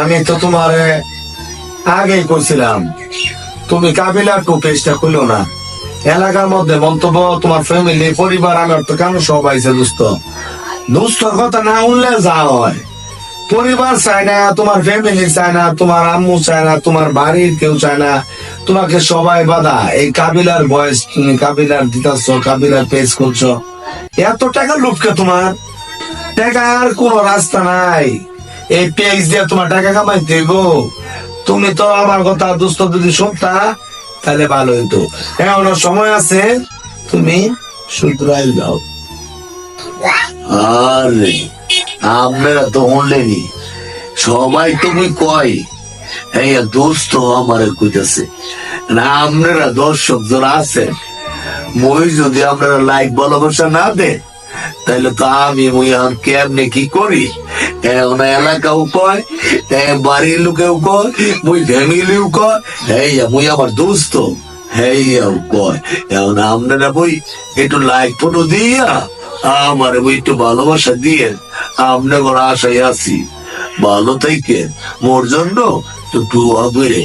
আমি তো তোমার আগেই করছিলাম তুমি কাবিলার টু পেজটা খুলো না। এলাকার মধ্যে মন্তব্য, তোমার ফ্যামিলি পরিবার, আমার তো কেন সব আইছে দুস্থ। দুস্থর কথা না উঠলে যা হয়। পরিবার চায় না, তোমার ফ্যামিলি চায় না, তোমার আম্মু চায় না, তোমার বাড়ির কেউ চায় না। তোমাকে সবাই বাধা, এই কাবিলার বয়স, তুমি কাবিলার দিতাছ, কাবিলার পেজ করছ এত টাকা লুপকে তোমার? টাকার কোনো রাস্তা নাই। এই দিয়ে তোমার টাকা কামাইতে তুমি তো আমার কথা দুস্থ যদি শুনতা, তাহলে ভালো হইতো। এখনও সময় আছে, তুমি শুধরাই আরে আপনারা তো সবাই তুমি কয়, এই দোস্ত আমার কইতেছে, না, আপনারা দর্শক যারা আছেন, মই যদি আপনারা লাইক ভালোবাসা না দে তাহলে তো আমি মুই কেমনে কি করি? এখন এলাকাও কয় বাড়ির লোকেও কয় মুই ফ্যামিলিও কয় এই মুই আমার দোস্ত হেইয়াও কয় এখন আপনারা বই একটু লাইক ফটো দিয়া আমার একটু ভালোবাসা দিয়ে আমরা আশায় আছি ভালো থেকে মোর জন্য একটু দোয়া করে